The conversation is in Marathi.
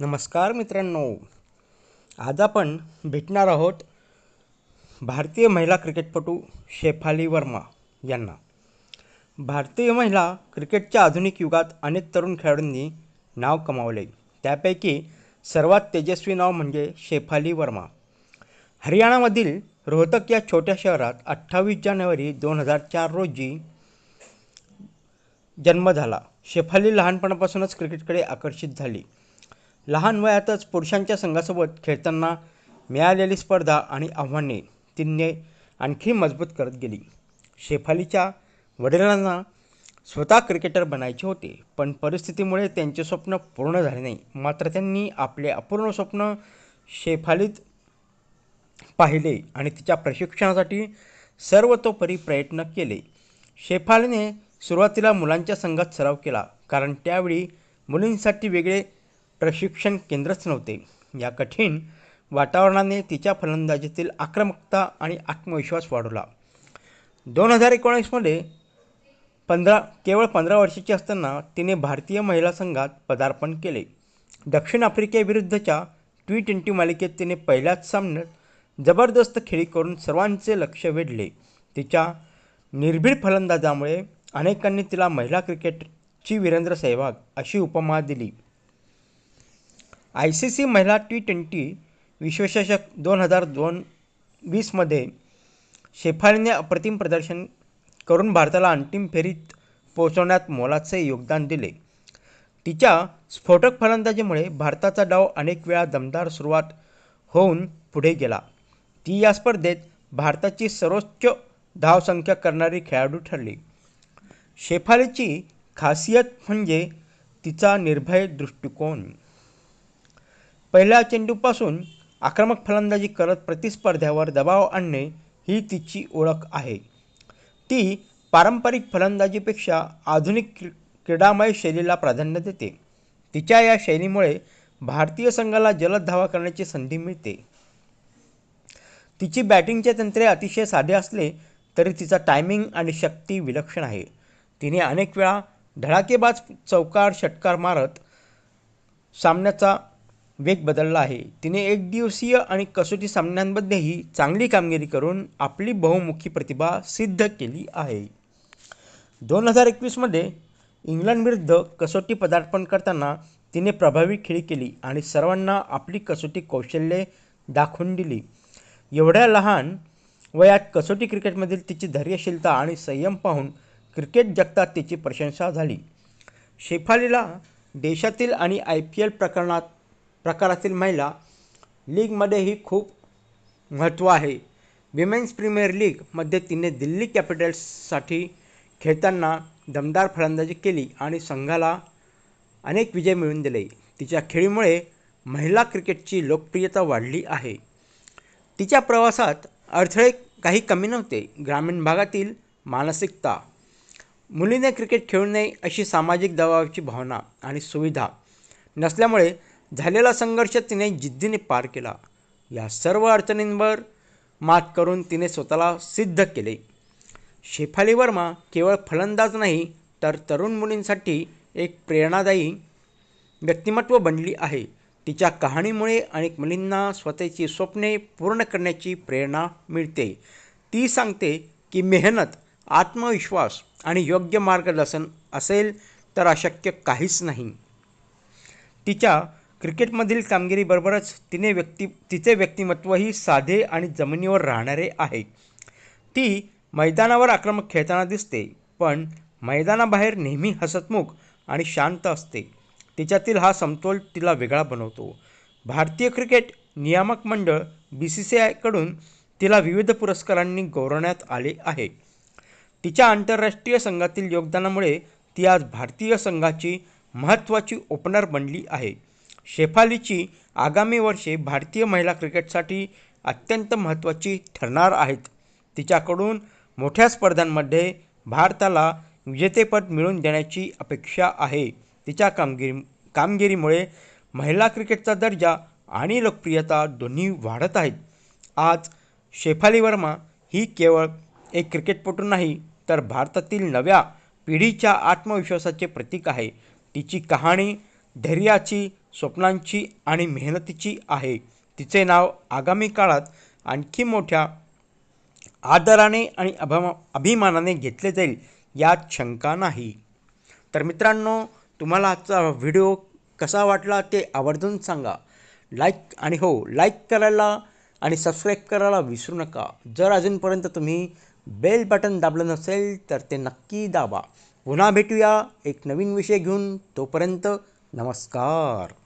नमस्कार मित्रांनो. आज आपण भेटणार आहोत भारतीय महिला क्रिकेटपटू शेफाली वर्मा यांना. भारतीय महिला क्रिकेटच्या आधुनिक युगात अनेक तरुण खेळाडूंनी नाव कमावले. त्यापैकी सर्वात तेजस्वी नाव म्हणजे शेफाली वर्मा. हरियाणामधील रोहतक या छोट्या शहरात अठ्ठावीस जानेवारी दोन हजार चार रोजी जन्म झाला. शेफाली लहानपणापासूनच क्रिकेटकडे आकर्षित झाली. लहान वयातच पुरुषांच्या संघासोबत खेळताना मिळालेली स्पर्धा आणि आव्हाने तिने आणखी मजबूत करत गेली. शेफालीच्या वडिलांना स्वतः क्रिकेटर बनायचे होते पण परिस्थितीमुळे त्यांचे स्वप्न पूर्ण झाले नाही. मात्र त्यांनी आपले अपूर्ण स्वप्न शेफालीत पाहिले आणि तिच्या प्रशिक्षणासाठी सर्वतोपरी प्रयत्न केले. शेफालीने सुरुवातीला मुलांच्या संघात सराव केला कारण त्यावेळी मुलींसाठी वेगळे प्रशिक्षण केंद्रच नव्हते. या कठीण वातावरणाने तिच्या फलंदाजीतील आक्रमकता आणि आत्मविश्वास वाढवला. दोन हजार एकोणीसमध्ये पंधरा केवळ पंधरा वर्षाची असताना तिने भारतीय महिला संघात पदार्पण केले. दक्षिण आफ्रिकेविरुद्धच्या टी ट्वेंटी मालिकेत तिने पहिल्याच सामन्यात जबरदस्त खेळी करून सर्वांचे लक्ष वेधले. तिच्या निर्भीड फलंदाजामुळे अनेकांनी तिला महिला क्रिकेटची वीरेंद्र सहवाग अशी उपमा दिली. आय सी सी महिला टी ट्वेंटी विश्वचषक दोन हजार दोन वीसमध्ये शेफालीने अप्रतिम प्रदर्शन करून भारताला अंतिम फेरीत पोहोचवण्यात मोलाचे योगदान दिले. तिच्या स्फोटक फलंदाजीमुळे भारताचा डाव अनेक वेळा दमदार सुरुवात होऊन पुढे गेला. ती या स्पर्धेत भारताची सर्वोच्च धावसंख्या करणारी खेळाडू ठरली. शेफालीची खासियत म्हणजे तिचा निर्भय दृष्टिकोन. पहिल्या चेंडूपासून आक्रमक फलंदाजी करत प्रतिस्पर्ध्यावर दबाव आणणे ही तिची ओळख आहे. ती पारंपरिक फलंदाजीपेक्षा आधुनिक क्री क्रीडामय शैलीला प्राधान्य देते. तिच्या या शैलीमुळे भारतीय संघाला जलद धावा करण्याची संधी मिळते. तिची बॅटिंगचे तंत्रे अतिशय साधे असले तरी तिचा टायमिंग आणि शक्ती विलक्षण आहे. तिने अनेक वेळा धडाकेबाज चौकार षटकार मारत सामन्याचा वेग बदलला आहे. तिने एकदिवसीय आणि कसोटी सामन्यांमध्येही चांगली कामगिरी करून आपली बहुमुखी प्रतिभा सिद्ध केली आहे. दोन हजार एकवीसमध्ये इंग्लंडविरुद्ध कसोटी पदार्पण करताना तिने प्रभावी खेळी केली आणि सर्वांना आपली कसोटी कौशल्ये दाखवून दिली. एवढ्या लहान वयात कसोटी क्रिकेटमधील तिची धैर्यशीलता आणि संयम पाहून क्रिकेट जगतात तिची प्रशंसा झाली. शेफालीला देशातील आणि आय पी एल प्रकरणात प्रकारातील महिला लीगमध्येही खूप महत्त्व आहे. विमेन्स प्रीमियर लीगमध्ये तिने दिल्ली कॅपिटल्ससाठी खेळताना दमदार फलंदाजी केली आणि संघाला अनेक विजय मिळवून दिले. तिच्या खेळीमुळे महिला क्रिकेटची लोकप्रियता वाढली आहे. तिच्या प्रवासात अडथळे काही कमी नव्हते. ग्रामीण भागातील मानसिकता मुलीने क्रिकेट खेळू नये अशी सामाजिक दबावाची भावना आणि सुविधा नसल्यामुळे झालेला संघर्ष तिने जिद्दीने पार केला. या सर्व अडचणींवर मात करून तिने स्वतःला सिद्ध केले. शेफाली वर्मा केवळ फलंदाज नाही तर तरुण मुलींसाठी एक प्रेरणादायी व्यक्तिमत्व बनली आहे. तिच्या कहाणीमुळे अनेक मुलींना स्वतःची स्वप्ने पूर्ण करण्याची प्रेरणा मिळते. ती सांगते की मेहनत आत्मविश्वास आणि योग्य मार्गदर्शन असेल तर अशक्य काहीच नाही. तिच्या क्रिकेटमधील कामगिरीबरोबरच तिने व्यक्ती तिचे व्यक्तिमत्वही साधे आणि जमिनीवर राहणारे आहे. ती मैदानावर आक्रमक खेळताना दिसते पण मैदानाबाहेर नेहमी हसतमुख आणि शांत असते. तिच्यातील हा समतोल तिला वेगळा बनवतो. भारतीय क्रिकेट नियामक मंडळ बी सी सी आयकडून तिला विविध पुरस्कारांनी गौरवण्यात आले आहे. तिच्या आंतरराष्ट्रीय संघातील योगदानामुळे ती आज भारतीय संघाची महत्त्वाची ओपनर बनली आहे. शेफालीची आगामी वर्षे भारतीय महिला क्रिकेटसाठी अत्यंत महत्त्वाची ठरणार आहेत. तिच्याकडून मोठ्या स्पर्धांमध्ये भारताला विजेतेपद मिळवून देण्याची अपेक्षा आहे. तिच्या कामगिरी कामगिरीमुळे महिला क्रिकेटचा दर्जा आणि लोकप्रियता दोन्ही वाढत आहेत. आज शेफाली वर्मा ही केवळ एक क्रिकेटपटू नाही तर भारतातील नव्या पिढीच्या आत्मविश्वासाचे प्रतीक आहे. तिची कहाणी धैर्याची स्वप्नांची आणि मेहनतीची आहे. तिचे नाव आगामी काळात आणखी मोठ्या आदराने आणि अभमा अभिमानाने घेतले जाईल यात शंका नाही. तर मित्रांनो तुम्हाला आजचा व्हिडिओ कसा वाटला ते आवर्जून सांगा. लाईक आणि हो लाईक करायला आणि सबस्क्राईब करायला विसरू नका. जर अजूनपर्यंत तुम्ही बेल बटन दाबलं नसेल तर ते नक्की दाबा. पुन्हा भेटूया एक नवीन विषय घेऊन. तोपर्यंत नमस्कार.